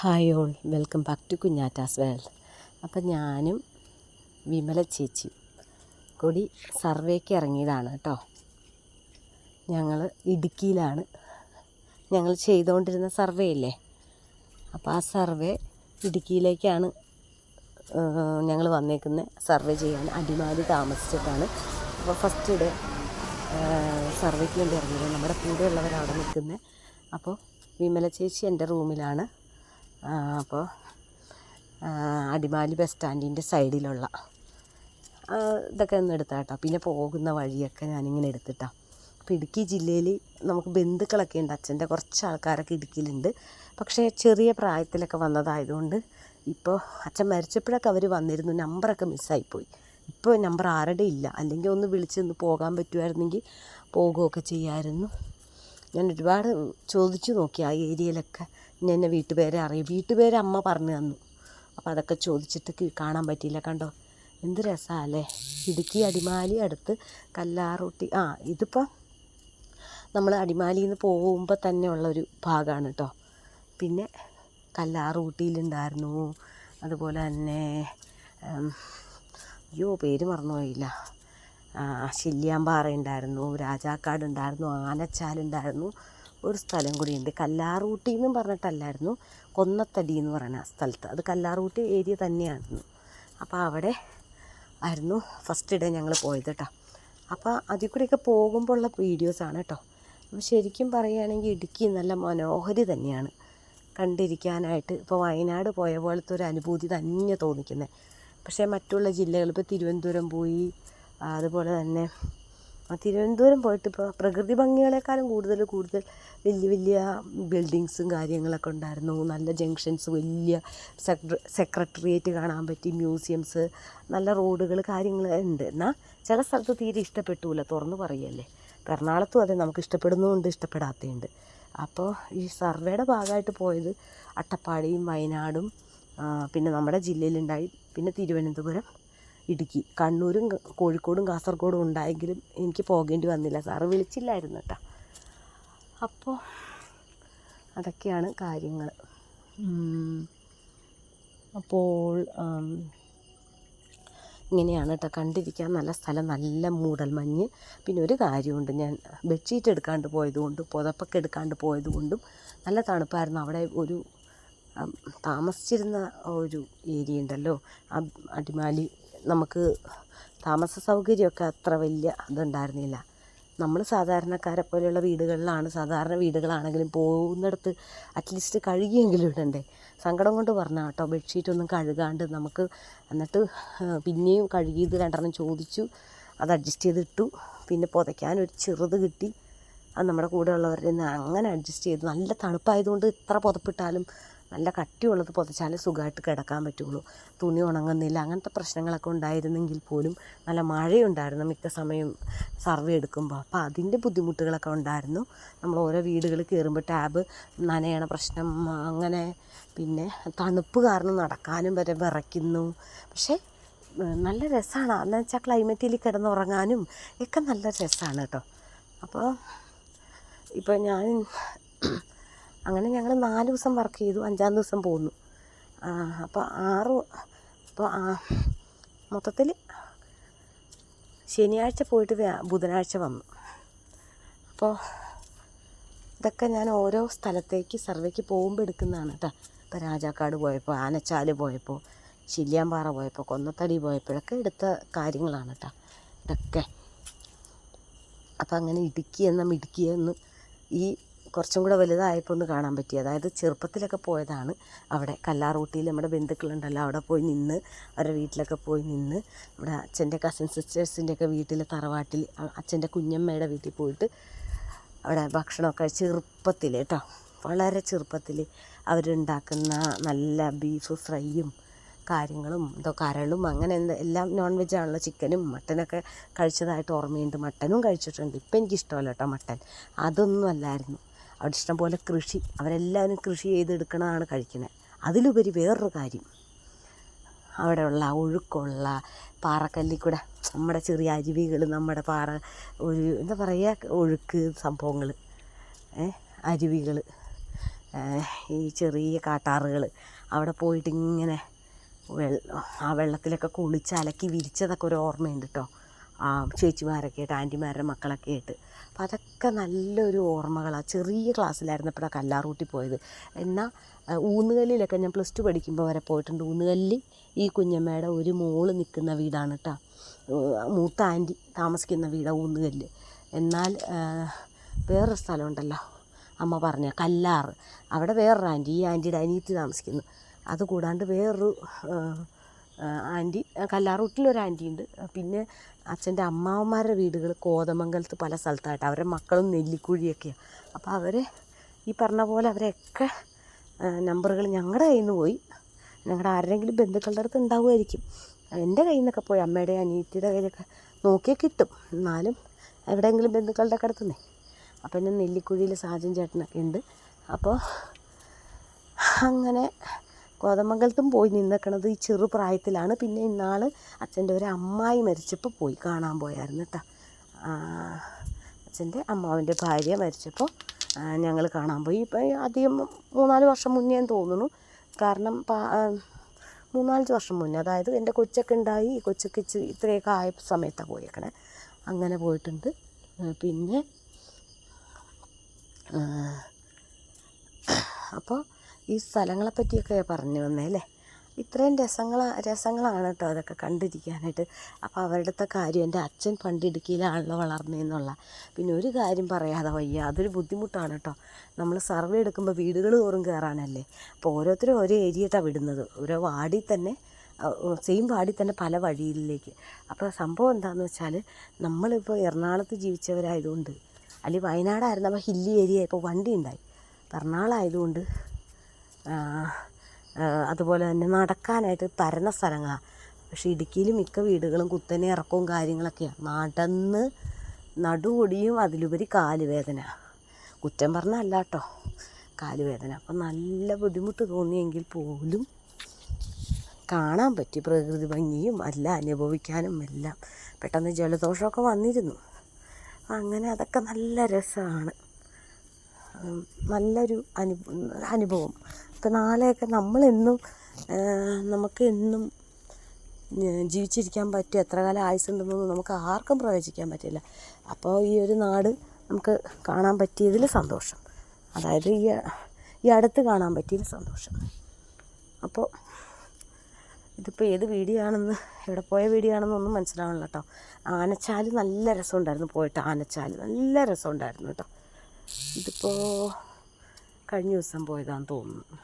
Hi all welcome back to കുഞ്ഞാറ്റാസ് world അപ്പം ഞാനും വിമല ചേച്ചി കൂടി സർവേക്ക് ഇറങ്ങിയതാണ് കേട്ടോ. ഞങ്ങൾ ഇടുക്കിയിലാണ്. ഞങ്ങൾ ചെയ്തുകൊണ്ടിരുന്ന സർവേ ഇല്ലേ? അപ്പോൾ ആ സർവേ ഇടുക്കിയിലേക്കാണ് ഞങ്ങൾ വന്നേക്കുന്നത് സർവേ ചെയ്യാൻ അടിമാലി താമസിച്ചിട്ടാണ്. അപ്പോൾ ഫസ്റ്റ് ഡേ സർവേക്ക് വേണ്ടി ഇറങ്ങിയത് നമ്മുടെ കൂടെയുള്ളവരവിടെ നിൽക്കുന്നത് അപ്പോൾ വിമല ചേച്ചി എന്റെ റൂമിലാണ്. അപ്പോൾ അടിമാലി ബസ് സ്റ്റാൻഡിന്റെ സൈഡിലുള്ള ഇതൊക്കെ ഒന്ന് എടുത്താ കേട്ടോ പിന്നെ പോകുന്ന വഴിയൊക്കെ ഞാനിങ്ങനെ എടുത്തിട്ടാണ് അപ്പോൾ ഇടുക്കി ജില്ലയിൽ നമുക്ക് ബന്ധുക്കളൊക്കെ ഉണ്ട്. അച്ഛന്റെ കുറച്ച് ആൾക്കാരൊക്കെ ഇടുക്കിയിലുണ്ട്. പക്ഷേ ചെറിയ പ്രായത്തിലൊക്കെ വന്നതായതുകൊണ്ട് ഇപ്പോൾ അച്ഛൻ മരിച്ചപ്പോഴൊക്കെ അവർ വന്നിരുന്നു. നമ്പറൊക്കെ മിസ്സായിപ്പോയി. ഇപ്പോൾ നമ്പർ ആരുടെ ഇല്ല. അല്ലെങ്കിൽ ഒന്ന് വിളിച്ചൊന്ന് പോകാൻ പറ്റുമായിരുന്നെങ്കിൽ പോകുകയൊക്കെ ചെയ്യാമായിരുന്നു ഞാൻ ഒരുപാട് ചോദിച്ചു നോക്കി ആ ഏരിയയിലൊക്കെ. എന്നെ വീട്ടുപേരെ അറിയും. വീട്ടുപേര് അമ്മ പറഞ്ഞു തന്നു. അപ്പോൾ അതൊക്കെ ചോദിച്ചിട്ട് കാണാൻ പറ്റിയില്ല. കണ്ടോ? എന്ത് രസമല്ലേ ഇടുക്കി അടിമാലി അടുത്ത് കല്ലാറൂട്ടി. ആ ഇതിപ്പോൾ നമ്മൾ അടിമാലിയിൽ നിന്ന് പോകുമ്പോൾ തന്നെ ഉള്ളൊരു ഭാഗമാണ് കേട്ടോ പിന്നെ കല്ലാറൂട്ടിയിലുണ്ടായിരുന്നു. അതുപോലെ തന്നെ അയ്യോ പേര് മറന്നുപോയില്ല ശില്യാമ്പാറ ഉണ്ടായിരുന്നു രാജാക്കാട് ഉണ്ടായിരുന്നു ആനച്ചാലുണ്ടായിരുന്നു. ഒരു സ്ഥലം കൂടിയുണ്ട്. കല്ലാറൂട്ടി എന്നും പറഞ്ഞിട്ടല്ലായിരുന്നു. കൊന്നത്തടി എന്ന് പറയുന്ന സ്ഥലത്ത്. അത് കല്ലാറൂട്ടി ഏരിയ തന്നെയായിരുന്നു. അപ്പോൾ അവിടെ ആയിരുന്നു ഫസ്റ്റ് ഡേ ഞങ്ങൾ പോയത് കേട്ടോ അപ്പോൾ അതിൽ കൂടെയൊക്കെ പോകുമ്പോൾ ഉള്ള വീഡിയോസാണ് കേട്ടോ അപ്പോൾ ശരിക്കും പറയുകയാണെങ്കിൽ ഇടുക്കി നല്ല മനോഹരി തന്നെയാണ്. കണ്ടിരിക്കാനായിട്ട് ഇപ്പോൾ വയനാട് പോയ പോലത്തെ ഒരു അനുഭൂതി തന്നെ തോന്നിക്കുന്നത് പക്ഷേ മറ്റുള്ള ജില്ലകൾ ഇപ്പോൾ തിരുവനന്തപുരം പോയി അതുപോലെ തന്നെ തിരുവനന്തപുരം പോയിട്ട് ഇപ്പോൾ പ്രകൃതി ഭംഗികളെക്കാളും കൂടുതൽ കൂടുതൽ വലിയ വലിയ ബിൽഡിങ്സും കാര്യങ്ങളൊക്കെ ഉണ്ടായിരുന്നു. നല്ല ജംഗ്ഷൻസ് വലിയ സെക്ര സെക്രട്ടേറിയറ്റ് കാണാൻ പറ്റി മ്യൂസിയംസ് നല്ല റോഡുകൾ കാര്യങ്ങൾ ഉണ്ട്. എന്നാൽ ചില സ്ഥലത്ത് തീരെ ഇഷ്ടപ്പെട്ടൂല തുറന്നു പറയല്ലേ. എറണാകുളത്തും അതെ നമുക്ക് ഇഷ്ടപ്പെടുന്നുമുണ്ട് ഇഷ്ടപ്പെടാത്തതുണ്ട് അപ്പോൾ ഈ സർവേയുടെ ഭാഗമായിട്ട് പോയത് അട്ടപ്പാടിയും വയനാടും പിന്നെ നമ്മുടെ ജില്ലയിലുണ്ടായി പിന്നെ തിരുവനന്തപുരം. ഇടുക്കി. കണ്ണൂരും കോഴിക്കോടും കാസർഗോഡും ഉണ്ടായെങ്കിലും എനിക്ക് പോകേണ്ടി വന്നില്ല. സാറ് വിളിച്ചില്ലായിരുന്നു കേട്ടോ. അപ്പോൾ അതൊക്കെയാണ് കാര്യങ്ങൾ അപ്പോൾ ഇങ്ങനെയാണ് കേട്ടോ. കണ്ടിരിക്കാൻ നല്ല സ്ഥലം നല്ല മൂടൽമഞ്ഞ് പിന്നെ ഒരു കാര്യമുണ്ട്. ഞാൻ ബെഡ്ഷീറ്റ് എടുക്കാണ്ട് പോയതുകൊണ്ടും പുതപ്പൊക്കെ എടുക്കാണ്ട് പോയതുകൊണ്ടും നല്ല തണുപ്പായിരുന്നു. അവിടെ ഒരു താമസിച്ചിരുന്ന ഒരു ഏരിയ ഉണ്ടല്ലോ. അടിമാലി നമുക്ക് താമസ സൗകര്യമൊക്കെ അത്ര വലിയ ഇതുണ്ടായിരുന്നില്ല. നമ്മൾ സാധാരണക്കാരെ പോലെയുള്ള വീടുകളിലാണ് സാധാരണ വീടുകളാണെങ്കിലും പോകുന്നിടത്ത് അറ്റ്ലീസ്റ്റ് കഴുകിയെങ്കിലും ഇടണ്ടേ. സങ്കടം കൊണ്ട് പറഞ്ഞാൽ കേട്ടോ ബെഡ്ഷീറ്റൊന്നും കഴുകാണ്ട് നമുക്ക് എന്നിട്ട് പിന്നെയും കഴുകിയത് രണ്ടെണ്ണം ചോദിച്ചു അത് അഡ്ജസ്റ്റ് ചെയ്തിട്ടു. പിന്നെ പുതയ്ക്കാൻ ഒരു ചെറുത് കിട്ടി. അത് നമ്മുടെ കൂടെ ഉള്ളവരുടെ നിന്ന് അങ്ങനെ അഡ്ജസ്റ്റ് ചെയ്ത് നല്ല തണുപ്പായതുകൊണ്ട് എത്ര പുതപ്പിട്ടാലും നല്ല കട്ടിയുള്ളത് പുതച്ചാലേ സുഖമായിട്ട് കിടക്കാൻ പറ്റുള്ളൂ. തുണി ഉണങ്ങുന്നില്ല അങ്ങനത്തെ പ്രശ്നങ്ങളൊക്കെ ഉണ്ടായിരുന്നെങ്കിൽ പോലും നല്ല മഴയുണ്ടായിരുന്നു മിക്ക സമയം സർവേ എടുക്കുമ്പോൾ. അപ്പോൾ അതിന്റെ ബുദ്ധിമുട്ടുകളൊക്കെ ഉണ്ടായിരുന്നു. നമ്മൾ ഓരോ വീടുകളിൽ കയറുമ്പോൾ ടാബ് നനയണ പ്രശ്നം അങ്ങനെ പിന്നെ തണുപ്പ് കാരണം നടക്കാനും വരെ വിറയ്ക്കുന്നു. പക്ഷേ നല്ല രസമാണ്. എന്ന് വെച്ചാൽ ക്ലൈമറ്റിൽ കിടന്നുറങ്ങാനും ഒക്കെ നല്ല രസമാണ് കേട്ടോ. അപ്പോൾ ഇപ്പോൾ ഞാൻ അങ്ങനെ ഞങ്ങൾ നാല് ദിവസം വർക്ക് ചെയ്തു അഞ്ചാം ദിവസം പോന്നു. അപ്പോൾ ആറ് അപ്പോൾ മൊത്തത്തിൽ ശനിയാഴ്ച പോയിട്ട് ബുധനാഴ്ച വന്നു. അപ്പോൾ ഇതൊക്കെ ഞാൻ ഓരോ സ്ഥലത്തേക്ക് സർവേക്ക് പോകുമ്പോൾ എടുക്കുന്നതാണ് കേട്ടോ ഇപ്പോൾ രാജാക്കാട് പോയപ്പോൾ ആനച്ചാൽ പോയപ്പോൾ ശില്യാമ്പാറ പോയപ്പോൾ കൊന്നത്തടി പോയപ്പോഴൊക്കെ എടുത്ത കാര്യങ്ങളാണ് കേട്ടോ ഇതൊക്കെ. അപ്പം അങ്ങനെ ഇടുക്കി എന്ന മിടുക്കി ഈ കുറച്ചും കൂടെ വലുതായപ്പോൾ ഒന്ന് കാണാൻ പറ്റി. അതായത് ചെറുപ്പത്തിലൊക്കെ പോയതാണ് അവിടെ. കല്ലാറൂട്ടിയിൽ നമ്മുടെ ബന്ധുക്കളുണ്ടല്ലോ അവിടെ പോയി നിന്ന് അവരുടെ വീട്ടിലൊക്കെ പോയി നിന്ന് നമ്മുടെ അച്ഛന്റെ കസൻ സിസ്റ്റേഴ്സിന്റെയൊക്കെ വീട്ടിൽ തറവാട്ടിൽ അച്ഛന്റെ കുഞ്ഞമ്മയുടെ വീട്ടിൽ പോയിട്ട് അവിടെ ഭക്ഷണമൊക്കെ ചെറുപ്പത്തിൽ കേട്ടോ വളരെ ചെറുപ്പത്തിൽ അവരുണ്ടാക്കുന്ന നല്ല ബീഫ് ഫ്രൈയും കാര്യങ്ങളും എന്തോ കരളും അങ്ങനെ എന്താ എല്ലാം നോൺ വെജ് ആണല്ലോ ചിക്കനും മട്ടനൊക്കെ കഴിച്ചതായിട്ട് ഓർമ്മയുണ്ട്. മട്ടനും കഴിച്ചിട്ടുണ്ട്. ഇപ്പം എനിക്കിഷ്ടമല്ല കേട്ടോ മട്ടൻ. അതൊന്നും അല്ലായിരുന്നു. അവിടെ ഇഷ്ടംപോലെ കൃഷി അവരെല്ലാവരും കൃഷി ചെയ്തെടുക്കണതാണ് കഴിക്കുന്നത് അതിലുപരി വേറൊരു കാര്യം. അവിടെയുള്ള ഒഴുക്കുള്ള പാറക്കല്ലിൽ കൂടെ നമ്മുടെ ചെറിയ അരുവികൾ നമ്മുടെ പാറ ഒരു എന്താ പറയുക ഒഴുക്ക് സംഭവങ്ങൾ അരുവികൾ ഈ ചെറിയ കാട്ടാറുകൾ അവിടെ പോയിട്ട് ഇങ്ങനെ വെള്ളം ആ വെള്ളത്തിലൊക്കെ കുളിച്ച് അലക്കി വിരിച്ചതൊക്കെ ഒരു ഓർമ്മയുണ്ട് കേട്ടോ ചേച്ചിമാരൊക്കെ ആയിട്ട് ആന്റിമാരുടെ മക്കളൊക്കെ ആയിട്ട്. അപ്പം അതൊക്കെ നല്ലൊരു ഓർമ്മകളാണ് ചെറിയ ക്ലാസ്സിലായിരുന്നപ്പോഴാണ് കല്ലാറൂട്ടി പോയത്. എന്നാൽ ഊന്നുകല്ലിലൊക്കെ ഞാൻ പ്ലസ് ടു പഠിക്കുമ്പോൾ വരെ പോയിട്ടുണ്ട്. ഊന്നുകല്ലിൽ ഈ കുഞ്ഞമ്മയുടെ ഒരു മോൾ നിൽക്കുന്ന വീടാണ് കേട്ടോ മൂത്ത ആന്റി താമസിക്കുന്ന വീടാണ് ഊന്നുകല്ല്. എന്നാൽ വേറൊരു സ്ഥലമുണ്ടല്ലോ. അമ്മ പറഞ്ഞ കല്ലാറ് അവിടെ വേറൊരു ആന്റി. ഈ ആന്റിയുടെ അനിയത്തി താമസിക്കുന്നു. അതുകൂടാണ്ട് വേറൊരു ആന്റി കല്ലാറൂട്ടിലൊരു ആന്റി ഉണ്ട് പിന്നെ അച്ഛന്റെ അമ്മാവന്മാരുടെ വീടുകൾ കോതമംഗലത്ത് പല സ്ഥലത്തായിട്ട്. അവരുടെ മക്കളും നെല്ലിക്കുഴിയൊക്കെയാണ് അപ്പോൾ അവർ ഈ പറഞ്ഞ പോലെ അവരെയൊക്കെ നമ്പറുകൾ ഞങ്ങളുടെ കയ്യിൽ നിന്ന് പോയി. ഞങ്ങളുടെ ആരുടെയെങ്കിലും ബന്ധുക്കളുടെ അടുത്ത് ഉണ്ടാവുമായിരിക്കും. എന്റെ കയ്യിൽ നിന്നൊക്കെ പോയി. അമ്മയുടെ അനിയത്തിയുടെ കയ്യിലൊക്കെ നോക്കിയാൽ കിട്ടും. എന്നാലും എവിടെയെങ്കിലും ബന്ധുക്കളുടെ ഒക്കെ അടുത്തുനിന്നേ അപ്പോൾ എന്നെ നെല്ലിക്കുഴിയിൽ സാജൻ ചേട്ടനൊക്കെ ഉണ്ട്. അപ്പോൾ അങ്ങനെ കോതമംഗലത്തും പോയി നിന്നേക്കണത് ഈ ചെറുപ്രായത്തിലാണ് പിന്നെ ഇന്നാൾ അച്ഛന്റെ ഒരു അമ്മായി മരിച്ചപ്പോൾ പോയി കാണാൻ പോയായിരുന്നു കേട്ടോ അച്ഛന്റെ അമ്മാവിന്റെ ഭാര്യ മരിച്ചപ്പോൾ ഞങ്ങൾ കാണാൻ പോയി. ഇപ്പം അധികം മൂന്നാൽ വർഷം മുന്നേ തോന്നുന്നു. കാരണം മൂന്നാലഞ്ച് വർഷം മുന്നേ. അതായത് എന്റെ കൊച്ചൊക്കെ ഉണ്ടായി. കൊച്ചൊക്കെ ഇച്ചിരി ഇത്രയൊക്കെ ആയ സമയത്താണ് പോയേക്കണേ. അങ്ങനെ പോയിട്ടുണ്ട്. പിന്നെ അപ്പോൾ ഈ സ്ഥലങ്ങളെ പറ്റിയൊക്കെ പറഞ്ഞു വന്നേ അല്ലേ? ഇത്രയും രസങ്ങൾ രസങ്ങളാണ് കേട്ടോ അതൊക്കെ കണ്ടിരിക്കാനായിട്ട്. അപ്പോൾ അവരുടെ കാര്യം എന്റെ അച്ഛൻ പണ്ട് ഇടുക്കിയിലാണല്ലോ വളർന്നതെന്നുള്ള പിന്നെ ഒരു കാര്യം പറയാതെ വയ്യ അതൊരു ബുദ്ധിമുട്ടാണ് കേട്ടോ. നമ്മൾ സർവേ എടുക്കുമ്പോൾ വീടുകൾ തോറും കയറാനല്ലേ. അപ്പോൾ ഓരോരുത്തരും ഓരോ ഏരിയയിട്ടാണ് വിടുന്നത്. ഓരോ വാർഡിൽ തന്നെ സെയിം വാർഡിൽ തന്നെ പല വഴിയിലേക്ക്. അപ്പോൾ സംഭവം എന്താണെന്ന് വെച്ചാൽ നമ്മളിപ്പോൾ എറണാകുളത്ത് ജീവിച്ചവരായതുകൊണ്ട് അല്ലെങ്കിൽ വയനാടായിരുന്നപ്പോൾ ഹില്ലി ഏരിയ ഇപ്പോൾ വണ്ടി ഉണ്ടായി. എറണാകുളമായതുകൊണ്ട് അതുപോലെ തന്നെ നടക്കാനായിട്ട് പരന്ന സ്ഥലങ്ങളാണ് പക്ഷേ ഇടുക്കിയിൽ മിക്ക വീടുകളും കുത്തനെ ഇറക്കവും കാര്യങ്ങളൊക്കെയാണ് നടന്ന് നടുവൊടിയും അതിലുപരി കാലുവേദന. കുറ്റം പറഞ്ഞല്ല കേട്ടോ കാലുവേദന. അപ്പം നല്ല ബുദ്ധിമുട്ട് തോന്നിയെങ്കിൽ പോലും കാണാൻ പറ്റി. പ്രകൃതി ഭംഗിയും എല്ലാം അനുഭവിക്കാനും എല്ലാം. പെട്ടെന്ന് ജലദോഷമൊക്കെ വന്നിരുന്നു. അങ്ങനെ അതൊക്കെ നല്ല രസമാണ്. നല്ലൊരു അനു അനുഭവം. ഇപ്പം നാളെയൊക്കെ നമ്മളെന്നും നമുക്ക് എന്നും ജീവിച്ചിരിക്കാൻ പറ്റും എത്ര കാലം ആയുസ്സുണ്ടെന്നൊന്നും നമുക്ക് ആർക്കും പ്രവചിക്കാൻ പറ്റില്ല. അപ്പോൾ ഈ ഒരു നാട് നമുക്ക് കാണാൻ പറ്റിയതിൽ സന്തോഷം. അതായത് ഈ ഈ അടുത്ത് കാണാൻ പറ്റിയതിൽ സന്തോഷം. അപ്പോൾ ഇതിപ്പോൾ ഏത് വീഡിയോ ആണെന്ന് എവിടെ പോയ വീഡിയോ ആണെന്നൊന്നും മനസ്സിലാവണില്ല കേട്ടോ ആനച്ചാൽ നല്ല രസമുണ്ടായിരുന്നു പോയിട്ട്. ആനച്ചാൽ നല്ല രസമുണ്ടായിരുന്നു കേട്ടോ ഇതിപ്പോൾ കഴിഞ്ഞ ദിവസം പോയതാണെന്ന് തോന്നുന്നു.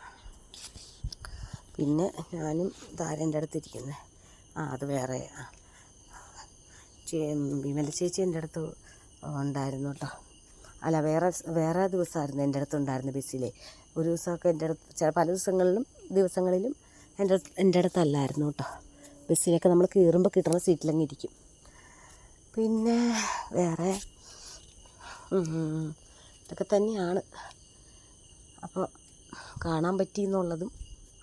പിന്നെ ഞാനും താരന്റെ അടുത്തിരിക്കുന്നത് ആ അത് വേറെ. വിമല ചേച്ചി എന്റെ അടുത്ത് ഉണ്ടായിരുന്നു കേട്ടോ അല്ല വേറെ വേറെ ദിവസമായിരുന്നു എന്റെ അടുത്ത് ഉണ്ടായിരുന്നു ബസ്സിലെ. ഒരു ദിവസമൊക്കെ എന്റെ അടുത്ത് പല ദിവസങ്ങളിലും ദിവസങ്ങളിലും എന്റെ എന്റെ അടുത്തല്ലായിരുന്നു കേട്ടോ ബസ്സിലൊക്കെ നമ്മൾ കയറുമ്പോൾ കിട്ടുന്ന സീറ്റിലങ്ങ് ഇരിക്കും. പിന്നെ വേറെ ഇതൊക്കെ തന്നെയാണ്. അപ്പോൾ കാണാൻ പറ്റി എന്നുള്ളതും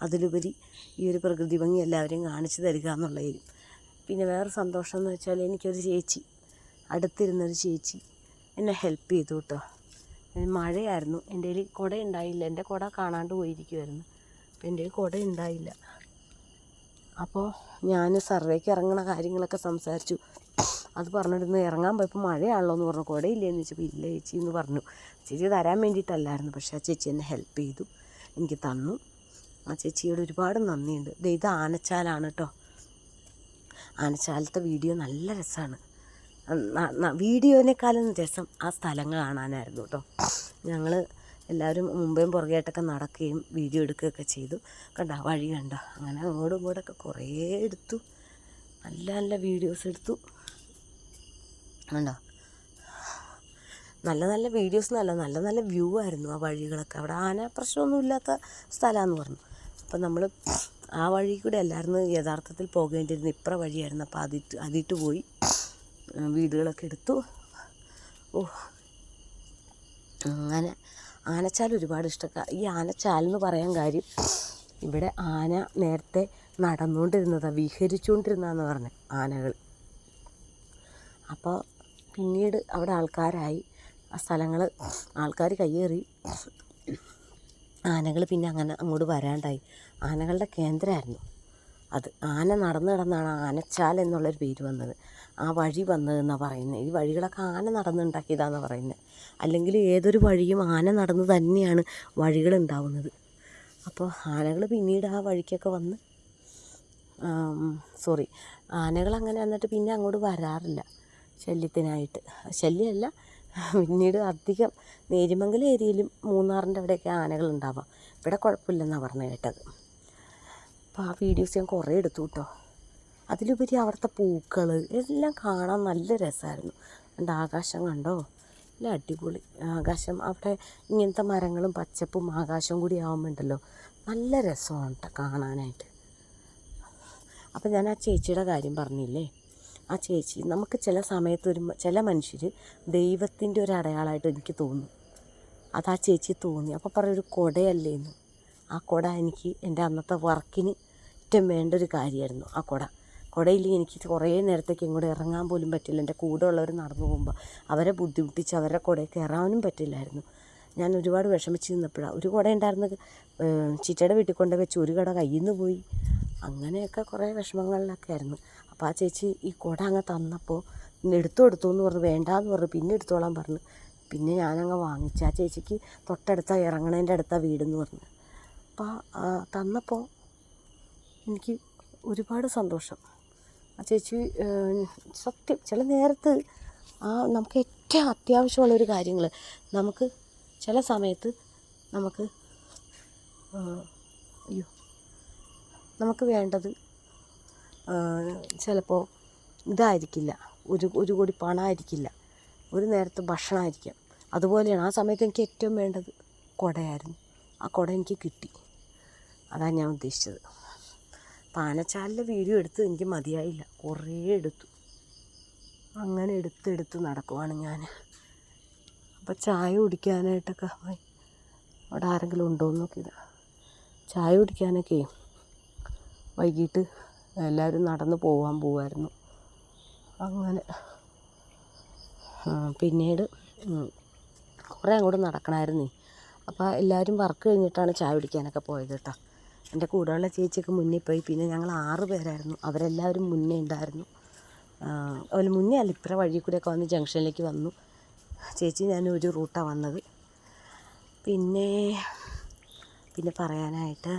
അതിലുപരി ഈ ഒരു പ്രകൃതി ഭംഗി എല്ലാവരെയും കാണിച്ചു തരിക എന്നുള്ളതിലും പിന്നെ വേറെ സന്തോഷം എന്ന് വെച്ചാൽ എനിക്കൊരു ചേച്ചി അടുത്തിരുന്നൊരു ചേച്ചി എന്നെ ഹെൽപ്പ് ചെയ്തു കേട്ടോ. മഴയായിരുന്നു എന്റെ കയ്യിൽ കുട ഉണ്ടായില്ല എന്റെ കുട കാണാണ്ട് പോയിരിക്കുമായിരുന്നു അപ്പോൾ എന്റെ കയ്യിൽ കുട ഉണ്ടായില്ല. അപ്പോൾ ഞാൻ സർവേക്ക് ഇറങ്ങണ കാര്യങ്ങളൊക്കെ സംസാരിച്ചു. അത് പറഞ്ഞിരുന്നു ഇറങ്ങാൻ പോയപ്പോൾ മഴയാണല്ലോ എന്ന് പറഞ്ഞു. കുടയില്ലേന്ന് ചോദിച്ചപ്പോൾ ഇല്ല ചേച്ചി എന്ന് പറഞ്ഞു. ചേച്ചി തരാൻ വേണ്ടിയിട്ടല്ലായിരുന്നു പക്ഷേ ആ ചേച്ചി എന്നെ ഹെൽപ്പ് ചെയ്തു. എനിക്ക് തന്നു. ആ ചേച്ചിയോട് ഒരുപാട് നന്ദിയുണ്ട്. ഇത് ആനച്ചാലാണ് കേട്ടോ ആനച്ചാലത്തെ വീഡിയോ നല്ല രസമാണ് വീഡിയോനേക്കാളും രസം ആ സ്ഥലങ്ങൾ കാണാനായിരുന്നു കേട്ടോ ഞങ്ങൾ എല്ലാവരും മുമ്പേയും പുറകെയായിട്ടൊക്കെ നടക്കുകയും വീഡിയോ എടുക്കുകയൊക്കെ ചെയ്തു. കണ്ട വഴി കണ്ട? അങ്ങനെ അങ്ങോട്ടും ഇങ്ങോട്ടൊക്കെ കുറേ എടുത്തു. നല്ല നല്ല വീഡിയോസ് എടുത്തു. കണ്ടോ? നല്ല നല്ല വീഡിയോസ് നല്ല നല്ല നല്ല വ്യൂ ആയിരുന്നു ആ വഴികളൊക്കെ. അവിടെ ആന പ്രശ്നമൊന്നുമില്ലാത്ത സ്ഥലമാണെന്ന് പറഞ്ഞു. അപ്പം നമ്മൾ ആ വഴി കൂടെ അല്ലായിരുന്നു യഥാർത്ഥത്തിൽ പോകേണ്ടിയിരുന്നത് ഇപ്പുറ വഴിയായിരുന്നു. അപ്പോൾ അതിട്ട് അതിട്ട് പോയി വീടുകളൊക്കെ എടുത്തു. ഓ അങ്ങനെ ആനച്ചാൽ ഒരുപാട് ഇഷ്ടക്കാ. ഈ ആനച്ചാൽ എന്ന് പറയാൻ കാര്യം ഇവിടെ ആന നേരത്തെ നടന്നുകൊണ്ടിരുന്നതാണ് വിഹരിച്ചുകൊണ്ടിരുന്നതെന്ന് പറഞ്ഞ് ആനകൾ. അപ്പോൾ പിന്നീട് അവിടെ ആൾക്കാരായി. ആ സ്ഥലങ്ങൾ ആൾക്കാർ കയ്യേറി. ആനകൾ പിന്നെ അങ്ങനെ അങ്ങോട്ട് വരാണ്ടായി. ആനകളുടെ കേന്ദ്രമായിരുന്നു അത് ആന നടന്ന് നടന്നാണ് ആനച്ചാൽ എന്നുള്ളൊരു പേര് വന്നത്. ആ വഴി വന്നതെന്നാണ് പറയുന്നത് ഈ വഴികളൊക്കെ ആന നടന്നുണ്ടാക്കിയതാണെന്നാണ് പറയുന്നത് അല്ലെങ്കിൽ ഏതൊരു വഴിയും ആന നടന്ന് തന്നെയാണ് വഴികൾ ഉണ്ടാവുന്നത് അപ്പോൾ ആനകൾ പിന്നീട് ആ വഴിക്കൊക്കെ വന്ന് സോറി ആനകൾ അങ്ങനെ വന്നിട്ട് പിന്നെ അങ്ങോട്ട് വരാറില്ല. ശല്യത്തിനായിട്ട്. ശല്യമല്ല പിന്നീട് അധികം നേരിമംഗലം ഏരിയയിലും മൂന്നാറിന്റെ അവിടെയൊക്കെ ആനകൾ ഉണ്ടാവാം. ഇവിടെ കുഴപ്പമില്ലെന്നാണ് പറഞ്ഞു കേട്ടത്. അപ്പോൾ ആ വീഡിയോസ് ഞാൻ കുറേ എടുത്തു കേട്ടോ. അതിലുപരി അവിടുത്തെ പൂക്കൾ എല്ലാം കാണാൻ നല്ല രസമായിരുന്നു. എന്റെ ആകാശം കണ്ടോ? നല്ല അടിപൊളി ആകാശം. അവിടെ ഇങ്ങനത്തെ മരങ്ങളും പച്ചപ്പും ആകാശവും കൂടി ആകുമ്പോണ്ടല്ലോ നല്ല രസമാണ് കേട്ടോ കാണാനായിട്ട്. അപ്പം ഞാൻ ആ ചേച്ചിയുടെ കാര്യം പറഞ്ഞില്ലേ? ആ ചേച്ചി നമുക്ക് ചില സമയത്ത് ഒരു ചില മനുഷ്യർ ദൈവത്തിന്റെ ഒരു അടയാളമായിട്ട് എനിക്ക് തോന്നും. അത് ആ ചേച്ചി തോന്നി. അപ്പോൾ പറയൊരു കുടയല്ലേന്ന്. ആ കുട എനിക്ക് എന്റെ അന്നത്തെ വർക്കിന് ഏറ്റവും വേണ്ട ഒരു കാര്യമായിരുന്നു ആ കുട. കുടയില്ലെങ്കിൽ എനിക്ക് കുറേ നേരത്തേക്ക് ഇങ്ങോട്ട് ഇറങ്ങാൻ പോലും പറ്റില്ല. എന്റെ കൂടെ ഉള്ളവർ നടന്നു പോകുമ്പോൾ അവരെ ബുദ്ധിമുട്ടിച്ച് അവരുടെ കുടയിൽ കയറാനും പറ്റില്ലായിരുന്നു. ഞാൻ ഒരുപാട് വിഷമിച്ച് നിന്നപ്പോഴാണ് ഒരു കുട ഉണ്ടായിരുന്ന ചിറ്റയുടെ വീട്ടിൽ കൊണ്ട് വെച്ച് ഒരു കട കയ്യിൽ നിന്ന് പോയി. അങ്ങനെയൊക്കെ കുറേ വിഷമങ്ങളിലൊക്കെ ആയിരുന്നു. അപ്പോൾ ആ ചേച്ചി ഈ കുട അങ്ങ് തന്നപ്പോൾ എടുത്തു എടുത്തു എന്ന് പറഞ്ഞു വേണ്ടാന്ന് പറഞ്ഞു പിന്നെ എടുത്തോളാൻ പറഞ്ഞു. പിന്നെ ഞാനങ്ങ് വാങ്ങിച്ചു. ആ ചേച്ചിക്ക് തൊട്ടടുത്ത ഇറങ്ങണേന്റെ അടുത്ത വീടെന്ന് പറഞ്ഞു. അപ്പോൾ തന്നപ്പോൾ എനിക്ക് ഒരുപാട് സന്തോഷം. ആ ചേച്ചി സത്യം ചില നേരത്ത് ആ നമുക്ക് ഏറ്റവും അത്യാവശ്യമുള്ളൊരു കാര്യങ്ങൾ നമുക്ക് ചില സമയത്ത് നമുക്ക് അയ്യോ നമുക്ക് വേണ്ടത് ചിലപ്പോൾ ഇതായിരിക്കില്ല. ഒരു ഒരു കോടി പണമായിരിക്കില്ല ഒരു നേരത്തെ ഭക്ഷണമായിരിക്കാം അതുപോലെയാണ് ആ സമയത്ത് എനിക്ക് ഏറ്റവും വേണ്ടത് കുടയായിരുന്നു. ആ കുട എനിക്ക് കിട്ടി. അതാണ് ഞാൻ ഉദ്ദേശിച്ചത്. പാനച്ചാലിലെ വീഡിയോ എടുത്ത് എനിക്ക് മതിയായില്ല. കുറേ എടുത്തു. അങ്ങനെ എടുത്തെടുത്ത് നടക്കുവാണ് ഞാൻ. അപ്പോൾ ചായ കുടിക്കാനായിട്ടൊക്കെ. അവിടെ ആരെങ്കിലും ഉണ്ടോ എന്ന് നോക്കിയത്. ചായ കുടിക്കാനൊക്കെ വൈകിട്ട് എല്ലാവരും നടന്ന് പോവാൻ പോവായിരുന്നു. അങ്ങനെ പിന്നീട് കുറേ അങ്ങോട്ട് നടക്കണമായിരുന്നേ അപ്പോൾ എല്ലാവരും വർക്ക് കഴിഞ്ഞിട്ടാണ് ചായ കുടിക്കാനൊക്കെ പോയത് കേട്ടോ. എന്റെ കൂടെയുള്ള ചേച്ചിയൊക്കെ മുന്നേ പോയി. പിന്നെ ഞങ്ങൾ ആറ് പേരായിരുന്നു. അവരെല്ലാവരും മുന്നേ ഉണ്ടായിരുന്നു. അതുപോലെ മുന്നേ അല്ല ഇപ്പുറ വഴി കൂടെയൊക്കെ വന്ന് ജംഗ്ഷനിലേക്ക് വന്നു. ചേച്ചി ഞാൻ ഒരു റൂട്ടാണ് വന്നത്. പിന്നെ പിന്നെ പറയാനായിട്ട്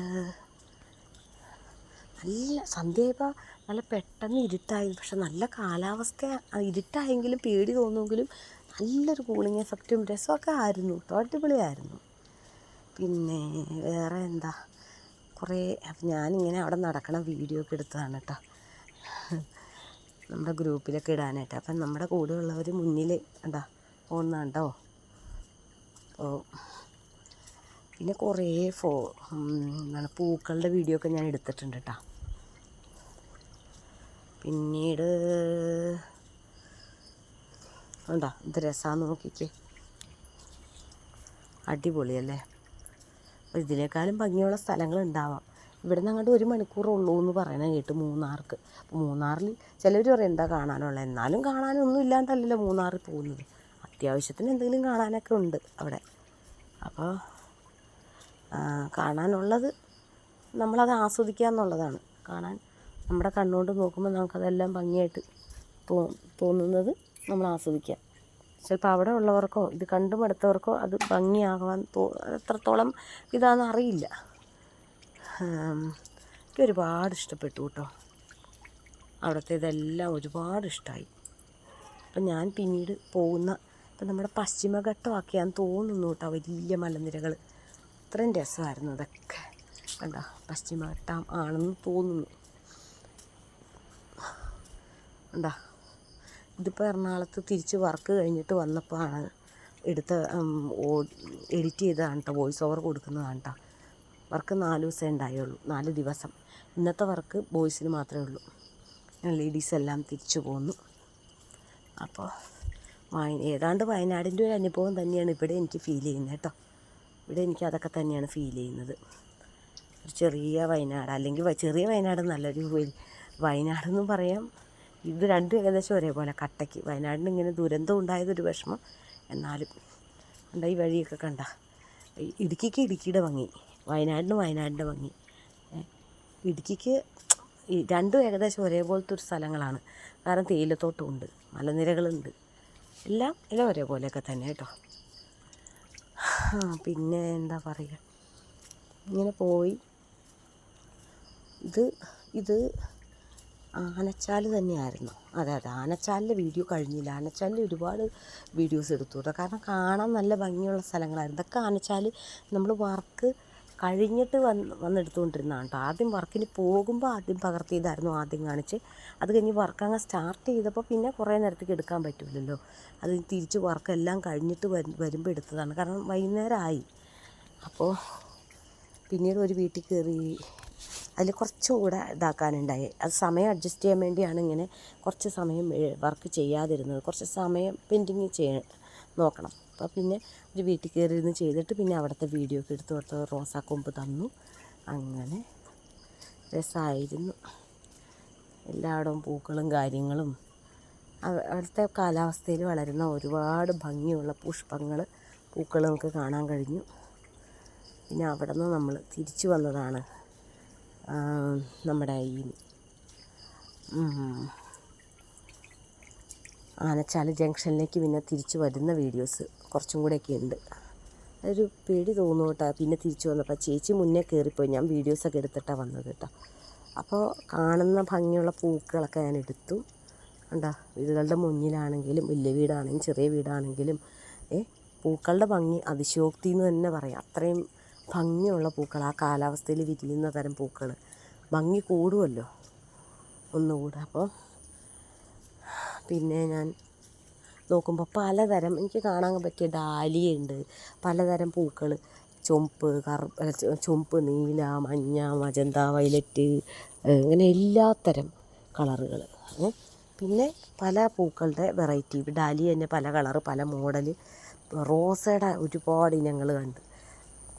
നല്ല സന്ധ്യയായപ്പോൾ നല്ല പെട്ടെന്ന് ഇരുട്ടായി പക്ഷെ നല്ല കാലാവസ്ഥ ഇരുട്ടായെങ്കിലും പേടി തോന്നുമെങ്കിലും നല്ലൊരു കൂളിംഗ് എഫക്റ്റും രസമൊക്കെ ആയിരുന്നു. കേട്ടോ അടിപൊളിയായിരുന്നു. പിന്നെ വേറെ എന്താ? കുറേ ഞാനിങ്ങനെ അവിടെ നടക്കണ വീഡിയോ ഒക്കെ എടുത്തതാണ് കേട്ടോ നമ്മുടെ ഗ്രൂപ്പിലൊക്കെ ഇടാനായിട്ട്. അപ്പം നമ്മുടെ കൂടെ ഉള്ളവർ മുന്നിൽ എന്താ പോകുന്നുണ്ടോ അപ്പോൾ പിന്നെ കുറേ ഫോ എന്താണ് പൂക്കളുടെ വീഡിയോ ഒക്കെ ഞാൻ എടുത്തിട്ടുണ്ട് കേട്ടോ പിന്നീട് ഉണ്ടോ ഇത് രസമാണെന്ന് നോക്കിക്കേ. അടിപൊളിയല്ലേ? അപ്പോൾ ഇതിനേക്കാളും ഭംഗിയുള്ള സ്ഥലങ്ങൾ ഉണ്ടാവാം. ഇവിടെ നിന്ന് അങ്ങോട്ട് ഒരു മണിക്കൂറുള്ളൂ എന്ന് പറയണ കേട്ട് മൂന്നാർക്ക്. അപ്പോൾ മൂന്നാറിൽ ചിലർ പറയും എന്താ കാണാനുള്ള? എന്നാലും കാണാനൊന്നും ഇല്ലാണ്ടല്ലല്ലോ മൂന്നാറിൽ പോകുന്നത്. അത്യാവശ്യത്തിന് എന്തെങ്കിലും കാണാനൊക്കെ ഉണ്ട് അവിടെ. അപ്പോൾ കാണാനുള്ളത് നമ്മളത് ആസ്വദിക്കുക എന്നുള്ളതാണ് കാണാൻ നമ്മുടെ കണ്ണുകൊണ്ട് നോക്കുമ്പോൾ നമുക്കതെല്ലാം ഭംഗിയായിട്ട് തോ തോന്നുന്നത് നമ്മൾ ആസ്വദിക്കുക ചിലപ്പോൾ അവിടെ ഉള്ളവർക്കോ ഇത് കണ്ടു മടുത്തവർക്കോ അത് ഭംഗിയാകുവാൻ തോ എത്രത്തോളം ഇതാണെന്ന് അറിയില്ല. എനിക്ക് ഒരുപാട് ഇഷ്ടപ്പെട്ടു കേട്ടോ. അവിടുത്തെ ഇതെല്ലാം ഒരുപാട് ഇഷ്ടമായി അപ്പം ഞാൻ പിന്നീട് പോകുന്ന ഇപ്പം നമ്മുടെ പശ്ചിമഘട്ടമാക്കിയാൽ തോന്നുന്നു കേട്ടോ വലിയ മലനിരകൾ. അത്രയും രസമായിരുന്നു അതൊക്കെ. കണ്ട? പശ്ചിമഘട്ടം ആണെന്ന് തോന്നുന്നു. കണ്ടാ ഇതിപ്പോൾ എറണാകുളത്ത് തിരിച്ച് വർക്ക് കഴിഞ്ഞിട്ട് വന്നപ്പോൾ ആണ് എടുത്ത എഡിറ്റ് ചെയ്തതാണ് കേട്ടോ വോയിസ് ഓവർ കൊടുക്കുന്നതാണ് കേട്ടോ വർക്ക് നാല് ദിവസമേ ഉണ്ടായുള്ളൂ നാല് ദിവസം. ഇന്നത്തെ വർക്ക് ബോയ്സിന് മാത്രമേ ഉള്ളൂ. ഞാൻ ലേഡീസ് എല്ലാം തിരിച്ചു പോന്നു. അപ്പോൾ വയ ഏതാണ്ട് വയനാടിന്റെ ഒരു അനുഭവം തന്നെയാണ് ഇവിടെ എനിക്ക് ഫീൽ ചെയ്യുന്നത് കേട്ടോ. ഇവിടെ എനിക്ക് അതൊക്കെ തന്നെയാണ് ഫീൽ ചെയ്യുന്നത്. ഒരു ചെറിയ വയനാട് അല്ലെങ്കിൽ ചെറിയ വയനാട് നല്ലൊരു വയനാടെന്നും പറയാം. ഇത് രണ്ടും ഏകദേശം ഒരേപോലെ കട്ടയ്ക്ക് വയനാടിന് ഇങ്ങനെ ദുരന്തം ഉണ്ടായതൊരു വിഷമം. എന്നാലും കണ്ട ഈ വഴിയൊക്കെ കണ്ട. ഇടുക്കിക്ക് ഇടുക്കിയുടെ ഭംഗി. വയനാടിന് വയനാടിന്റെ ഭംഗി. ഇടുക്കിക്ക് രണ്ടും ഏകദേശം ഒരേപോലത്തെ ഒരു സ്ഥലങ്ങളാണ്. കാരണം തേയിലത്തോട്ടം ഉണ്ട് മലനിരകളുണ്ട്. എല്ലാം എല്ലാം ഒരേപോലെയൊക്കെ തന്നെ കേട്ടോ. പിന്നെ എന്താ പറയുക ഇങ്ങനെ പോയി. ഇത് ഇത് ആനച്ചാൽ തന്നെയായിരുന്നു. അതെ അതെ ആനച്ചാലിലെ വീഡിയോ കഴിഞ്ഞില്ല. ആനച്ചാലിൽ ഒരുപാട് വീഡിയോസ് എടുത്തു. കേട്ടോ കാരണം കാണാൻ നല്ല ഭംഗിയുള്ള സ്ഥലങ്ങളായിരുന്നു. ഇതൊക്കെ ആനച്ചാൽ നമ്മൾ വർക്ക് കഴിഞ്ഞിട്ട് വന്ന് വന്നെടുത്തുകൊണ്ടിരുന്നതാണ് കേട്ടോ. ആദ്യം വർക്കിന് പോകുമ്പോൾ ആദ്യം പകർത്തിയതായിരുന്നു ആദ്യം കാണിച്ച്. അത് കഴിഞ്ഞ് വർക്ക് അങ്ങ് സ്റ്റാർട്ട് ചെയ്തപ്പോൾ പിന്നെ കുറേ നേരത്തേക്ക് എടുക്കാൻ പറ്റില്ലല്ലോ അത് തിരിച്ച് വർക്കെല്ലാം കഴിഞ്ഞിട്ട് വരും വരുമ്പോൾ എടുത്തതാണ്. കാരണം വൈകുന്നേരമായി. അപ്പോൾ പിന്നീട് ഒരു വീട്ടിൽ കയറി അതിൽ കുറച്ചുകൂടെ ഇതാക്കാനുണ്ടായി. അത് സമയം അഡ്ജസ്റ്റ് ചെയ്യാൻ വേണ്ടിയാണ് ഇങ്ങനെ കുറച്ച് സമയം വർക്ക് ചെയ്യാതിരുന്നത്. കുറച്ച് സമയം പെൻഡിങ് ചെയ്യ നോക്കണം. അപ്പോൾ പിന്നെ ഒരു വീട്ടിൽ കയറി ഇരുന്ന് ചെയ്തിട്ട് പിന്നെ അവിടുത്തെ വീഡിയോ ഒക്കെ എടുത്ത് കൊടുത്ത് റോസാക്കൊമ്പ് തന്നു. അങ്ങനെ രസമായിരുന്നു എല്ലായിടവും പൂക്കളും കാര്യങ്ങളും. അവ- അവിടുത്തെ കാലാവസ്ഥയിൽ വളരുന്ന ഒരുപാട് ഭംഗിയുള്ള പുഷ്പങ്ങൾ പൂക്കളൊക്കെ കാണാൻ കഴിഞ്ഞു. പിന്നെ അവിടെ നിന്ന് നമ്മൾ തിരിച്ചു വന്നതാണ്. നമ്മുടെ ഈ ആനച്ചാൽ ജംഗ്ഷനിലേക്ക് പിന്നെ തിരിച്ചു വരുന്ന വീഡിയോസ് കുറച്ചും കൂടെയൊക്കെ ഉണ്ട്. അതൊരു പേടി തോന്നും കേട്ടോ. പിന്നെ തിരിച്ചു വന്നപ്പോൾ ചേച്ചി മുന്നേ കയറിപ്പോയി. ഞാൻ വീഡിയോസൊക്കെ എടുത്തിട്ടാണ് വന്നത് കേട്ടോ. അപ്പോൾ കാണുന്ന ഭംഗിയുള്ള പൂക്കളൊക്കെ ഞാൻ എടുത്തു. കണ്ടോ? വീടുകളുടെ മുന്നിലാണെങ്കിലും വലിയ വീടാണെങ്കിലും ചെറിയ വീടാണെങ്കിലും ഏ പൂക്കളുടെ ഭംഗി അതിശയോക്തി എന്ന് തന്നെ പറയാം. അത്രയും ഭംഗിയുള്ള പൂക്കൾ ആ കാലാവസ്ഥയിൽ വിരിയുന്ന തരം പൂക്കൾ ഭംഗി കൂടുമല്ലോ ഒന്നുകൂടെ. അപ്പോൾ പിന്നെ ഞാൻ നോക്കുമ്പോൾ പലതരം എനിക്ക് കാണാൻ പറ്റിയ ഡാലിയുണ്ട്. പലതരം പൂക്കൾ ചുമപ്പ് കറു ചുമപ്പ് നീല മഞ്ഞ മജന്ത വയലറ്റ് അങ്ങനെ എല്ലാത്തരം കളറുകൾ പിന്നെ പല പൂക്കളുടെ വെറൈറ്റി. ഡാലി തന്നെ പല കളറ് പല മോഡൽ റോസയുടെ ഒരുപാട് ഇനങ്ങൾ കണ്ട്.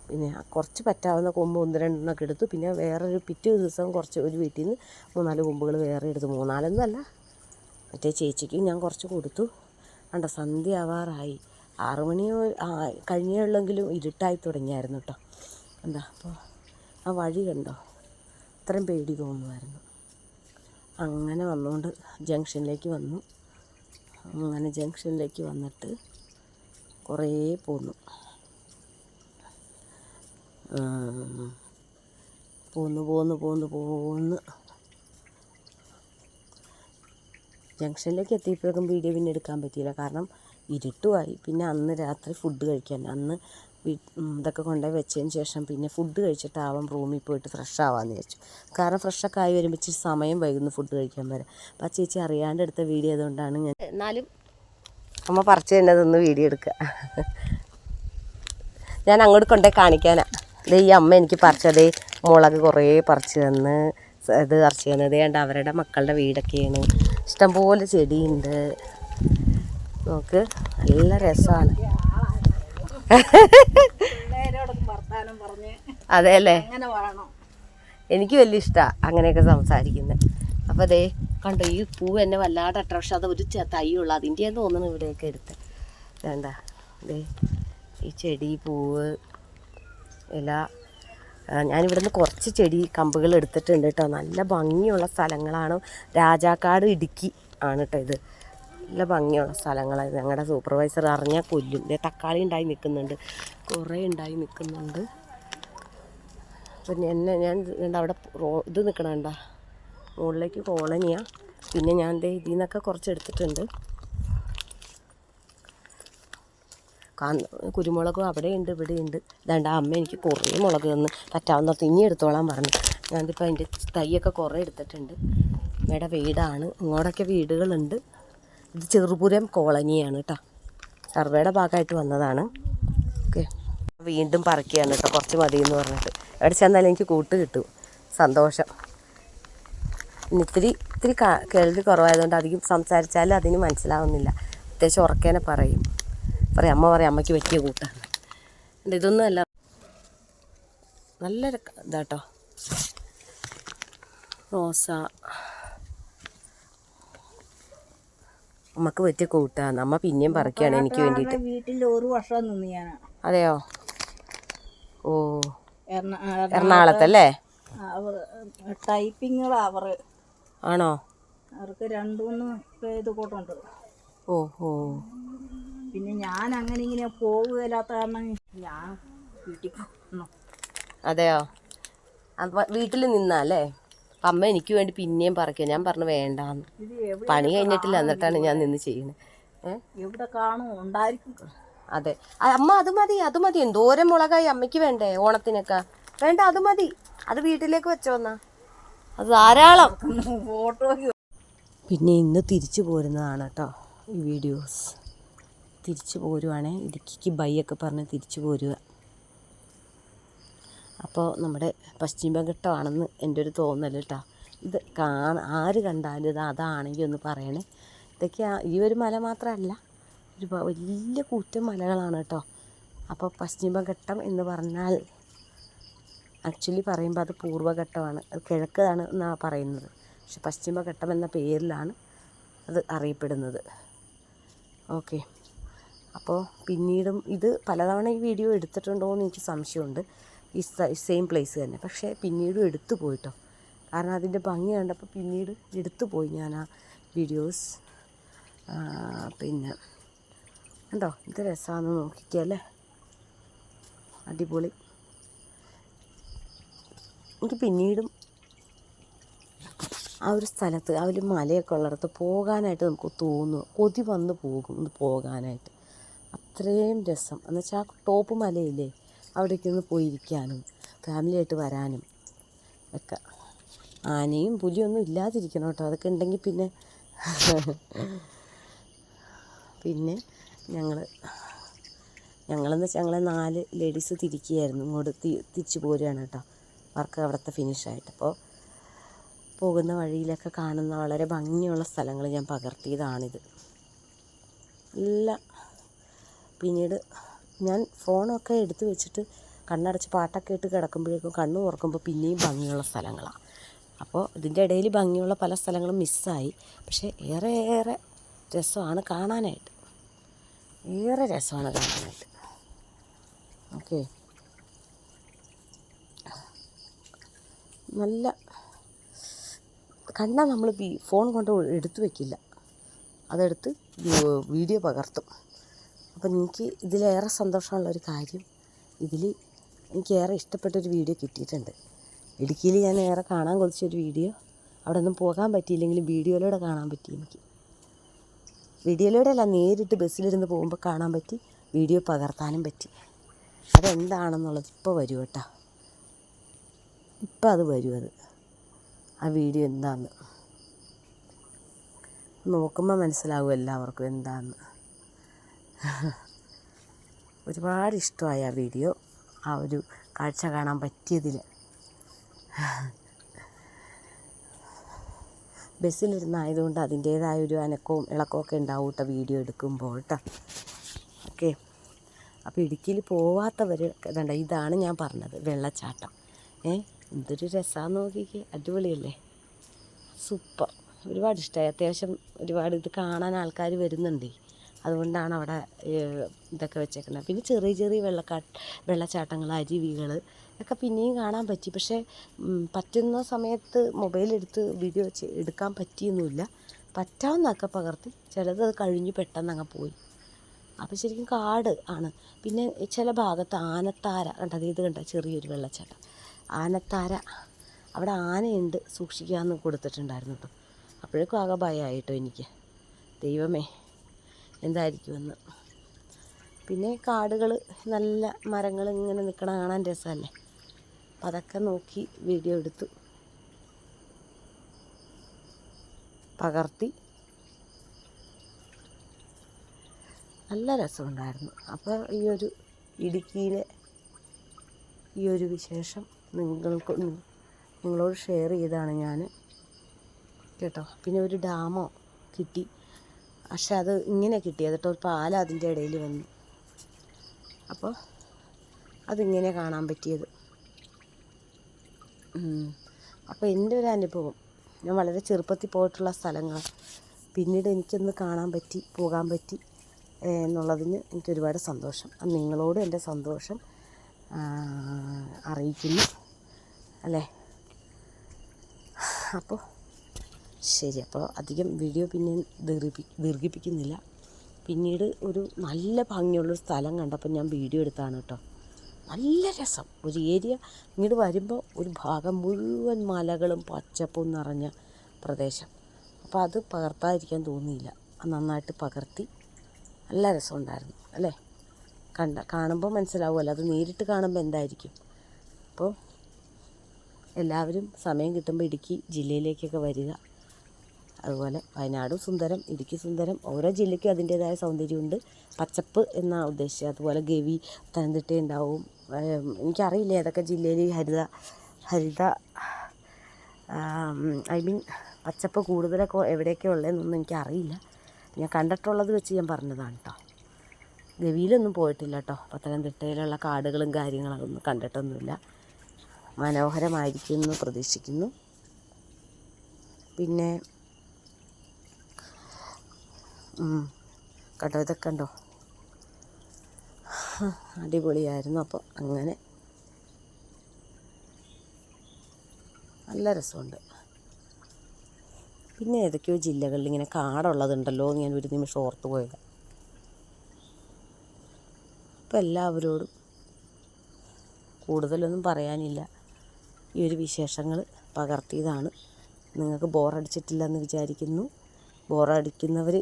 പിന്നെ കുറച്ച് പറ്റാവുന്ന കൊമ്പ് ഒന്ന് രണ്ടെണ്ണമൊക്കെ എടുത്തു. പിന്നെ വേറൊരു പിറ്റേ ദിവസം കുറച്ച് ഒരു വീട്ടിൽ നിന്ന് മൂന്നാൽ കൊമ്പുകൾ വേറെ എടുത്തു. മൂന്നാലൊന്നല്ല മറ്റേ ചേച്ചിക്ക് ഞാൻ കുറച്ച് കൊടുത്തു. കണ്ട സന്ധ്യ ആവാറായി ആറ് മണിയോ ആ കഴിഞ്ഞുള്ളെങ്കിലും ഇരുട്ടായി തുടങ്ങിയായിരുന്നു കേട്ടോ. എന്താ അപ്പോൾ ആ വഴി കണ്ടോ? അത്രയും പേടി തോന്നുമായിരുന്നു. അങ്ങനെ വന്നുകൊണ്ട് ജംഗ്ഷനിലേക്ക് വന്നു. അങ്ങനെ ജംഗ്ഷനിലേക്ക് വന്നിട്ട് കുറേ പോന്നു. പോന്ന് പോന്ന് പോന്ന് പോന്ന്. ജംഗ്ഷനിലേക്ക് എത്തിയപ്പോഴേക്കും വീഡിയോ പിന്നെ എടുക്കാൻ പറ്റിയില്ല. കാരണം ഇരുട്ടുമായി. പിന്നെ അന്ന് രാത്രി ഫുഡ് കഴിക്കാൻ. അന്ന് ഇതൊക്കെ കൊണ്ടുപോയി വെച്ചതിന് ശേഷം പിന്നെ ഫുഡ് കഴിച്ചിട്ടാവാം റൂമിൽ പോയിട്ട് ഫ്രഷ് ആവാമെന്ന് വിചാരിച്ചു. കാരണം ഫ്രഷൊക്കെ ആയി വരുമ്പോൾ ഇച്ചിരി സമയം വൈകുന്നു ഫുഡ് കഴിക്കാൻ വരെ അപ്പം ചേച്ചി അറിയാണ്ട് എടുത്ത വീഡിയോ ആയതുകൊണ്ടാണ് ഞാൻ എന്നാലും അമ്മ പറിച്ചു തന്നെ അതൊന്ന് വീഡിയോ എടുക്കുക ഞാൻ അങ്ങോട്ട് കൊണ്ടുപോയി കാണിക്കാനാ. ദേ ഈ അമ്മ എനിക്ക് പറിച്ചത് മുളക് കുറേ പറിച്ച് തന്ന് ഇത് പറിച്ച് തന്നത് കണ്ട് അവരുടെ മക്കളുടെ വീടൊക്കെയാണ്. ഇഷ്ടംപോലെ ചെടിയുണ്ട്. നോക്ക് നല്ല രസമാണ് അതെ അല്ലേ? എനിക്ക് വലിയ ഇഷ്ടമാണ് അങ്ങനെയൊക്കെ സംസാരിക്കുന്നത്. അപ്പോൾ അതേ കണ്ടോ ഈ പൂവ് എന്നെ വല്ലാതെ അട്രാക്ഷൻ അത് ഒരു തൈയുള്ള. അതിന്റെ തോന്നുന്നു ഇവിടെയൊക്കെ എടുത്ത്. വേണ്ട ദേ ഈ ചെടി പൂവ് ആ, ഞാനിവിടുന്ന് കുറച്ച് ചെടി കമ്പുകൾ എടുത്തിട്ടുണ്ട് കേട്ടോ നല്ല ഭംഗിയുള്ള സ്ഥലങ്ങളാണ്. രാജാക്കാട് ഇടുക്കി ആണ് കേട്ടോ ഇത്. നല്ല ഭംഗിയുള്ള സ്ഥലങ്ങളാണ് ഞങ്ങളുടെ സൂപ്പർവൈസർ അറിഞ്ഞാൽ കൊല്ലും. ഇതേ തക്കാളി ഉണ്ടായി നിൽക്കുന്നുണ്ട് കുറേ ഉണ്ടായി നിൽക്കുന്നുണ്ട് പിന്നെ എന്നെ ഞാൻ കണ്ട അവിടെ റോ ഇത് നിൽക്കണണ്ട മുകളിലേക്ക് കോളനിയാണ് പിന്നെ ഞാൻ ദേ ഇതിൽ നിന്നൊക്കെ കുറച്ച് എടുത്തിട്ടുണ്ട്. കാന്ത കുരുമുളകും ഇവിടെ ഉണ്ട് ഇതാണ്ട് അമ്മ എനിക്ക് കുറേ മുളക് തന്ന്. പറ്റാവുന്ന ഇനി എടുത്തോളാൻ പറഞ്ഞു. ഞാനിപ്പോൾ അതിന്റെ തൈയൊക്കെ കുറേ എടുത്തിട്ടുണ്ട്. അമ്മയുടെ വീടാണ്. ഇങ്ങോട്ടൊക്കെ വീടുകളുണ്ട്. ഇത് ചെറുപുരം കോളനിയാണ് കേട്ടോ സർവേയുടെ ഭാഗമായിട്ട് വന്നതാണ്. ഓക്കെ. വീണ്ടും പറക്കുകയാണ് കേട്ടോ കുറച്ച് മതി എന്ന് പറഞ്ഞിട്ട്. എവിടെ ചെന്നാലും എനിക്ക് കൂട്ട് കിട്ടും. സന്തോഷം. ഇത്തിരി ഇത്തിരി കേൾവി കുറവായതുകൊണ്ട് അധികം സംസാരിച്ചാലും അതിന് മനസ്സിലാവുന്നില്ല. അത്യാവശ്യം ഉറക്കേനെ പറയും. പറയും അമ്മ പറയും അമ്മയ്ക്ക് പറ്റിയ കൂട്ടാണ്. ഉണ്ട് ഇതൊന്നും അല്ല. നല്ല ഇതാട്ടോ. റോസ. അമ്മയ്ക്ക് പറ്റിയ കൂട്ടാണ്. അമ്മ പിന്നെയും പറിക്കുകയാണ് എനിക്ക് വേണ്ടിയിട്ട്. വീട്ടിൽ ഒരു വർഷം നിന്ന് ഞാൻ അതെയോ? ഓ. എറണ- എറണാകുളത്തല്ലേ? ടൈപ്പിംഗ് അവർ ആണോ? അവർക്ക് രണ്ടു മൂന്ന് കൂട്ടുണ്ട് ഓ ഓ പിന്നെ ഞാൻ അങ്ങനെ ഇങ്ങനെ പോവുകയില്ലാത്ത കാരണം ഞാൻ വീട്ടിൽ അതെയോ? വീട്ടിൽ നിന്നാലേ അമ്മ എനിക്ക് വേണ്ടി പിന്നെയും പറിക്കുക ഞാൻ പറഞ്ഞു വേണ്ടാന്ന്. പണി കഴിഞ്ഞിട്ടില്ല. എന്നിട്ടാണ് ഞാൻ നിന്ന് ചെയ്യുന്നത് എവിടെ കാണും ഉണ്ടായിരിക്കും. അതെ. അമ്മ അത് മതി അത് മതി. എന്തോരം മുളകായി അമ്മയ്ക്ക് വേണ്ടേ ഓണത്തിനൊക്കെ? വേണ്ട അത് മതി. അത് വീട്ടിലേക്ക് വെച്ചോന്നാ. അത് ധാരാളം. ഫോട്ടോ പിന്നെ ഇന്ന് തിരിച്ചു പോരുന്നതാണ് കേട്ടോ ഈ വീഡിയോസ്. തിരിച്ചു പോരുവാണേ. ഇടുക്കിക്ക് ബൈ ഒക്കെ പറഞ്ഞ് തിരിച്ചു പോരുക. അപ്പോൾ നമ്മുടെ പശ്ചിമഘട്ടമാണെന്ന് എന്റെ ഒരു തോന്നൽ കേട്ടോ ഇത് കാണ ആര് കണ്ടാലും ഇത് അതാണെങ്കിൽ ഒന്ന് പറയണേ. ഇതൊക്കെ ഈ ഒരു മല മാത്രമല്ല ഒരു വലിയ കൂറ്റൻ മലകളാണ് കേട്ടോ അപ്പോൾ പശ്ചിമഘട്ടം എന്ന് പറഞ്ഞാൽ ആക്ച്വലി പറയുമ്പോൾ അത് പൂർവഘട്ടമാണ് അത് കിഴക്കാണ് എന്നാണ് പറയുന്നത്. പക്ഷെ പശ്ചിമഘട്ടം എന്ന പേരിലാണ് അത് അറിയപ്പെടുന്നത്. ഓക്കെ. അപ്പോൾ പിന്നീടും ഇത് പലതവണ ഈ വീഡിയോ എടുത്തിട്ടുണ്ടോ എന്ന് എനിക്ക് സംശയമുണ്ട്. ഈ സെയിം പ്ലേസ് തന്നെ. പക്ഷേ പിന്നീടും എടുത്തു പോയിട്ടോ. കാരണം അതിന്റെ ഭംഗി കണ്ടപ്പോൾ പിന്നീട് എടുത്തു പോയി ഞാൻ ആ വീഡിയോസ് പിന്നെ കണ്ടോ? ഇത് രസമാണെന്ന് നോക്കിക്കല്ലേ അടിപൊളി. എനിക്ക് പിന്നീടും ആ ഒരു സ്ഥലത്ത് ആ ഒരു മലയൊക്കെ ഉള്ളിടത്ത് പോകാനായിട്ട് നമുക്ക് തോന്നും കൊതി വന്ന് പോകും പോകാനായിട്ട്. അത്രയും രസം. എന്നുവെച്ചാൽ ആ ടോപ്പ് മലയില്ലേ അവിടേക്ക് ഒന്ന് പോയിരിക്കാനും ഫാമിലിയായിട്ട് വരാനും ഒക്കെ. ആനയും പുലിയൊന്നും ഇല്ലാതിരിക്കണം കേട്ടോ. അതൊക്കെ ഉണ്ടെങ്കിൽ പിന്നെ പിന്നെ ഞങ്ങൾ ഞങ്ങളെന്ന് വെച്ചാൽ ഞങ്ങളെ നാല് ലേഡീസ് തിരിക്കുകയായിരുന്നു. ഇങ്ങോട്ട് തിരിച്ചു പോരുകയാണ് കേട്ടോ. വർക്ക് അവിടുത്തെ ഫിനിഷായിട്ട് അപ്പോൾ പോകുന്ന വഴിയിലൊക്കെ കാണുന്ന വളരെ ഭംഗിയുള്ള സ്ഥലങ്ങൾ ഞാൻ പകർത്തിയതാണിത്. നല്ല പിന്നീട് ഞാൻ ഫോണൊക്കെ എടുത്ത് വെച്ചിട്ട് കണ്ണടച്ച് പാട്ടൊക്കെ ഇട്ട് കിടക്കുമ്പോഴേക്കും കണ്ണ് തുറക്കുമ്പോൾ പിന്നെയും ഭംഗിയുള്ള സ്ഥലങ്ങളാണ് അപ്പോൾ ഇതിന്റെ ഇടയിൽ ഭംഗിയുള്ള പല സ്ഥലങ്ങളും മിസ്സായി. പക്ഷേ ഏറെ ഏറെ രസമാണ് കാണാനായിട്ട്. ഏറെ രസമാണ് കാണാനായിട്ട്. ഓക്കെ. നല്ല കണ്ടാൽ നമ്മൾ ഫോൺ കൊണ്ട് എടുത്തു വയ്ക്കില്ല അതെടുത്ത് വീഡിയോ പകർത്തും. അപ്പം എനിക്ക് ഇതിലേറെ സന്തോഷമുള്ളൊരു കാര്യം ഇതിൽ എനിക്കേറെ ഇഷ്ടപ്പെട്ടൊരു വീഡിയോ കിട്ടിയിട്ടുണ്ട്. ഇടുക്കിയിൽ ഞാൻ ഏറെ കാണാൻ കൊതിച്ചൊരു വീഡിയോ അവിടെ ഒന്നും പോകാൻ പറ്റിയില്ലെങ്കിലും വീഡിയോയിലൂടെ കാണാൻ പറ്റി എനിക്ക്. വീഡിയോയിലൂടെ അല്ല നേരിട്ട് ബസ്സിലിരുന്ന് പോകുമ്പോൾ കാണാൻ പറ്റി വീഡിയോ പകർത്താനും പറ്റി. അതെന്താണെന്നുള്ളത് ഇപ്പോൾ വരും കേട്ടോ. ഇപ്പം അത് വരും അത്. ആ വീഡിയോ എന്താണെന്ന് നോക്കുമ്പോൾ മനസ്സിലാവും എല്ലാവർക്കും എന്താന്ന്. ഒരുപാട് ഇഷ്ടമായ ആ വീഡിയോ ആ ഒരു കാഴ്ച കാണാൻ പറ്റിയതിൽ ബസ്സിലിരുന്നായതുകൊണ്ട് അതിന്റേതായ ഒരു അനക്കവും ഇളക്കവും ഒക്കെ ഉണ്ടാവും കേട്ടോ വീഡിയോ എടുക്കുമ്പോൾ കേട്ടോ ഓക്കെ. അപ്പോൾ ഇടുക്കിയിൽ പോവാത്തവർ കണ്ട ഇതാണ് ഞാൻ പറഞ്ഞത് വെള്ളച്ചാട്ടം. ഏ എന്തൊരു രസമാണെന്ന് നോക്കിക്കേ അടിപൊളിയല്ലേ? സൂപ്പർ. ഒരുപാട് ഇഷ്ടമായി അത്യാവശ്യം ഒരുപാട് ഇത് കാണാൻ ആൾക്കാർ വരുന്നുണ്ടേ. അതുകൊണ്ടാണ് അവിടെ ഇതൊക്കെ വെച്ചേക്കുന്നത്. പിന്നെ ചെറിയ ചെറിയ വെള്ളക്കാ വെള്ളച്ചാട്ടങ്ങൾ അരുവികൾ ഒക്കെ പിന്നെയും കാണാൻ പറ്റി. പക്ഷേ പറ്റുന്ന സമയത്ത് മൊബൈലെടുത്ത് വീഡിയോ എടുക്കാൻ പറ്റിയൊന്നുമില്ല. പറ്റാവുന്നൊക്കെ പകർത്തി. ചിലത് അത് കഴിഞ്ഞ് പെട്ടെന്ന് അങ്ങ് പോയി. അപ്പോൾ ശരിക്കും കാട് ആണ്. പിന്നെ ചില ഭാഗത്ത് ആനത്താര കണ്ടത് ഇത് കണ്ട? ചെറിയൊരു വെള്ളച്ചാട്ടം. ആനത്താര. അവിടെ ആനയുണ്ട് സൂക്ഷിക്കാമെന്ന് കൊടുത്തിട്ടുണ്ടായിരുന്നു കേട്ടോ. അപ്പോഴേക്കും ആകെ ഭയമായിട്ടോ എനിക്ക്. ദൈവമേ. എന്തായിരിക്കുമെന്ന്. പിന്നെ കാടുകൾ നല്ല മരങ്ങൾ ഇങ്ങനെ നിൽക്കണ കാണാൻ രസമല്ലേ? അപ്പം അതൊക്കെ നോക്കി വീഡിയോ എടുത്തു. പകർത്തി. നല്ല രസമുണ്ടായിരുന്നു. അപ്പോൾ ഈ ഒരു ഇടുക്കിയിലെ ഈ ഒരു വിശേഷം നിങ്ങൾക്ക് നിങ്ങളോട് ഷെയർ ചെയ്താണ് ഞാൻ. കേട്ടോ? പിന്നെ ഒരു ഡാമോ കിട്ടി. പക്ഷെ അത് ഇങ്ങനെ കിട്ടിയത് കേട്ടോ പാല അതിന്റെ ഇടയിൽ വന്നു. അപ്പോൾ അതിങ്ങനെ കാണാൻ പറ്റിയത്. അപ്പോൾ എന്റെ ഒരു അനുഭവം ഞാൻ വളരെ ചെറുപ്പത്തിൽ പോയിട്ടുള്ള സ്ഥലങ്ങൾ പിന്നീട് എനിക്കൊന്ന് കാണാൻ പറ്റി പോകാൻ പറ്റി എന്നുള്ളതിന് എനിക്ക് ഒരുപാട് സന്തോഷം. നിങ്ങളോട് എന്റെ സന്തോഷം അറിയിക്കുന്നു. അല്ലേ? അപ്പോൾ ശരി അപ്പോൾ അധികം വീഡിയോ പിന്നെ ദീർഘിപ്പി ദീർഘിപ്പിക്കുന്നില്ല. പിന്നീട് ഒരു നല്ല ഭംഗിയുള്ളൊരു സ്ഥലം കണ്ടപ്പോൾ ഞാൻ വീഡിയോ എടുത്താണ് കേട്ടോ. നല്ല രസം. ഒരു ഏരിയ ഇങ്ങോട്ട് വരുമ്പോൾ ഒരു ഭാഗം മുഴുവൻ മലകളും പച്ചപ്പും നിറഞ്ഞ പ്രദേശം. അപ്പോൾ അത് പകർത്താതിരിക്കാൻ തോന്നിയില്ല. നന്നായിട്ട് പകർത്തി നല്ല രസമുണ്ടായിരുന്നു അല്ലേ? കണ്ട കാണുമ്പോൾ മനസ്സിലാവുമല്ലോ അത് നേരിട്ട് കാണുമ്പോൾ എന്തായിരിക്കും. അപ്പോൾ എല്ലാവരും സമയം കിട്ടുമ്പോൾ ഇടുക്കി ജില്ലയിലേക്കൊക്കെ വരിക. അതുപോലെ വയനാടും സുന്ദരം ഇടുക്കി സുന്ദരം ഓരോ ജില്ലയ്ക്കും അതിന്റേതായ സൗന്ദര്യമുണ്ട്. പച്ചപ്പ് എന്നാണ് ഉദ്ദേശിച്ചത്. അതുപോലെ ഗവി പത്തനംതിട്ട ഉണ്ടാവും. എനിക്കറിയില്ല ഏതൊക്കെ ജില്ലയിൽ ഹരിത ഹരിത ഐ മീൻ പച്ചപ്പ് കൂടുതലൊക്കെ എവിടെയൊക്കെ ഉള്ളതെന്നൊന്നും എനിക്കറിയില്ല. ഞാൻ കണ്ടിട്ടുള്ളത് വെച്ച് ഞാൻ പറഞ്ഞതാണ് കേട്ടോ ഗവിയിലൊന്നും പോയിട്ടില്ല കേട്ടോ പത്തനംതിട്ടയിലുള്ള കാടുകളും കാര്യങ്ങളും കണ്ടിട്ടൊന്നുമില്ല. മനോഹരമായിരിക്കും എന്ന് പ്രതീക്ഷിക്കുന്നു. പിന്നെ കണ്ടോ ഇതൊക്കെ കണ്ടോ? അടിപൊളിയായിരുന്നു അപ്പോൾ അങ്ങനെ. നല്ല രസമുണ്ട്. പിന്നെ ഏതൊക്കെയോ ജില്ലകളിൽ ഇങ്ങനെ കാടുള്ളതുണ്ടല്ലോ ഞാൻ ഒരു നിമിഷം ഓർത്ത് പോയത്. അപ്പോൾ എല്ലാവരോടും കൂടുതലൊന്നും പറയാനില്ല. ഈ ഒരു വിശേഷങ്ങൾ പകർത്തിയതാണ്. നിങ്ങൾക്ക് ബോറടിച്ചിട്ടില്ലെന്ന് വിചാരിക്കുന്നു. ബോറടിക്കുന്നവർ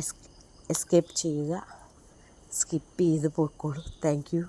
എസ് എസ്കേപ്പ് ചെയ്യുക. സ്കിപ്പ് ചെയ്ത് പോയിക്കോളൂ താങ്ക് യു